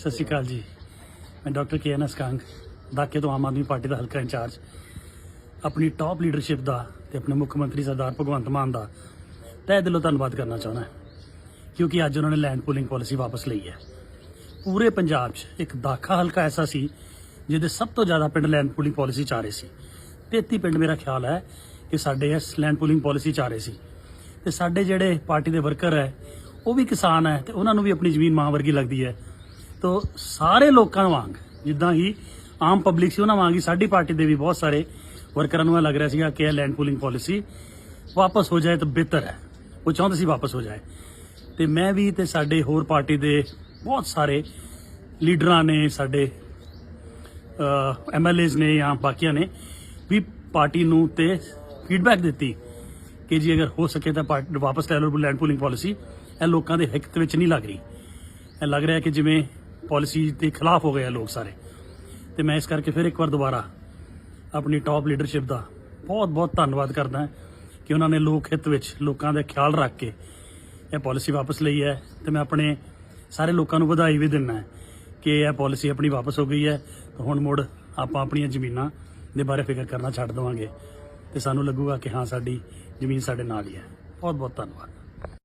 ਸਤਿ ਸ਼੍ਰੀ ਅਕਾਲ ਜੀ। ਮੈਂ doctor K N S Kang ਦਾਕੇ ਤੋਂ ਆਮ ਆਦਮੀ ਪਾਰਟੀ ਦਾ ਹਲਕਾ ਇੰਚਾਰਜ। ਆਪਣੀ ਟਾਪ ਲੀਡਰਸ਼ਿਪ ਦਾ ਤੇ ਆਪਣੇ ਮੁੱਖ ਮੰਤਰੀ ਸਰਦਾਰ ਭਗਵੰਤ ਮਾਨ ਦਾ ਤਹਿ ਦਿਲੋਂ ਧੰਨਵਾਦ ਕਰਨਾ ਚਾਹੁੰਦਾ ਕਿਉਂਕਿ ਅੱਜ ਉਹਨਾਂ ਨੇ ਲੈਂਡ ਪੂਲਿੰਗ ਪਾਲਿਸੀ ਵਾਪਸ ਲਈ ਹੈ। ਪੂਰੇ ਪੰਜਾਬ 'ਚ ਇੱਕ ਦਾਖਾ ਹਲਕਾ ਐਸਾ ਸੀ, ਜਿਹਦੇ ਸਭ ਤੋਂ ਜ਼ਿਆਦਾ ਪਿੰਡ ਲੈਂਡ ਪੂਲਿੰਗ ਪਾਲਿਸੀ ਚ ਆ ਰਹੇ ਸੀ। 33 ਪਿੰਡ ਮੇਰਾ ਖਿਆਲ ਹੈ ਕਿ ਸਾਡੇ ਇਸ ਲੈਂਡ ਪੂਲਿੰਗ ਪਾਲਿਸੀ ਚ ਆ ਰਹੇ ਸੀ। ਤੇ ਸਾਡੇ ਜਿਹੜੇ ਪਾਰਟੀ ਦੇ ਵਰਕਰ ਹੈ, ਉਹ ਵੀ ਕਿਸਾਨ ਹੈ ਤੇ ਉਹਨਾਂ ਨੂੰ ਵੀ ਆਪਣੀ ਜ਼ਮੀਨ ਮਾਂ ਵਰਗੀ ਲੱਗਦੀ ਹੈ। ਤੋ ਸਾਰੇ ਲੋਕਾਂ ਵਾਂਗ, ਜਿੱਦਾਂ ਹੀ ਆਮ ਪਬਲਿਕ ਸੀ ਉਹਨਾਂ ਵਾਂਗ ਹੀ ਸਾਡੀ ਪਾਰਟੀ ਦੇ ਵੀ ਬਹੁਤ ਸਾਰੇ ਵਰਕਰਾਂ ਨੂੰ ਇਹ ਲੱਗ ਰਿਹਾ ਸੀਗਾ ਕਿ ਇਹ ਲੈਂਡ ਪੂਲਿੰਗ ਪਾਲਿਸੀ ਵਾਪਸ ਹੋ ਜਾਏ ਤਾਂ ਬਿਹਤਰ ਹੈ। ਉਹ ਚਾਹੁੰਦੇ ਸੀ ਵਾਪਸ ਹੋ ਜਾਏ। ਤੇ ਮੈਂ ਵੀ ਤੇ ਸਾਡੇ ਹੋਰ ਪਾਰਟੀ ਦੇ ਬਹੁਤ ਸਾਰੇ ਲੀਡਰਾਂ ਨੇ, ਸਾਡੇ ਐਮਐਲਏਜ਼ ਨੇ ਜਾਂ ਬਾਕੀਆਂ ਨੇ ਵੀ ਪਾਰਟੀ ਨੂੰ ਤੇ ਫੀਡਬੈਕ ਦਿੱਤੀ ਕਿ ਜੀ ਅਗਰ ਹੋ ਸਕੇ ਤਾਂ ਪਾਰਟੀ ਵਾਪਸ ਲੈ ਲਓ ਲੈਂਡ ਪੂਲਿੰਗ ਪਾਲਿਸੀ ਇਹ ਲੋਕਾਂ ਦੇ ਹਿੱਤ ਵਿੱਚ ਨਹੀਂ ਲੱਗ ਰਹੀ। ਇਹ ਲੱਗ ਰਿਹਾ ਕਿ ਜਿਵੇਂ ਪਾਲਿਸੀ ਦੇ ਖਿਲਾਫ ਹੋ ਗਏ ਆ ਲੋਕ ਸਾਰੇ। ਤੇ ਮੈਂ ਇਸ ਕਰਕੇ ਫਿਰ ਇੱਕ ਵਾਰ ਦੁਬਾਰਾ ਆਪਣੀ ਟਾਪ ਲੀਡਰਸ਼ਿਪ ਦਾ ਬਹੁਤ ਬਹੁਤ ਧੰਨਵਾਦ ਕਰਦਾ ਕਿ ਉਹਨਾਂ ਨੇ ਲੋਕ ਹਿੱਤ ਵਿੱਚ ਲੋਕਾਂ ਦਾ ਖਿਆਲ ਰੱਖ ਕੇ ਇਹ ਪਾਲਿਸੀ ਵਾਪਸ ਲਈ ਹੈ। ਤੇ ਮੈਂ ਆਪਣੇ ਸਾਰੇ ਲੋਕਾਂ ਨੂੰ ਵਧਾਈ ਵੀ ਦਿੰਦਾ ਹੈ ਕਿ ਇਹ ਪਾਲਿਸੀ ਆਪਣੀ ਵਾਪਸ ਹੋ ਗਈ ਹੈ। ਤੇ ਹੁਣ ਮੁੜ ਆਪਾਂ ਆਪਣੀਆਂ ਜ਼ਮੀਨਾਂ ਦੇ ਬਾਰੇ ਫਿਕਰ ਕਰਨਾ ਛੱਡ ਦੇਵਾਂਗੇ। ਤੇ ਸਾਨੂੰ ਲੱਗੂਗਾ ਕਿ ਹਾਂ, ਸਾਡੀ ਜ਼ਮੀਨ ਸਾਡੇ ਨਾਲ ਹੀ ਹੈ। ਬਹੁਤ ਬਹੁਤ ਧੰਨਵਾਦ।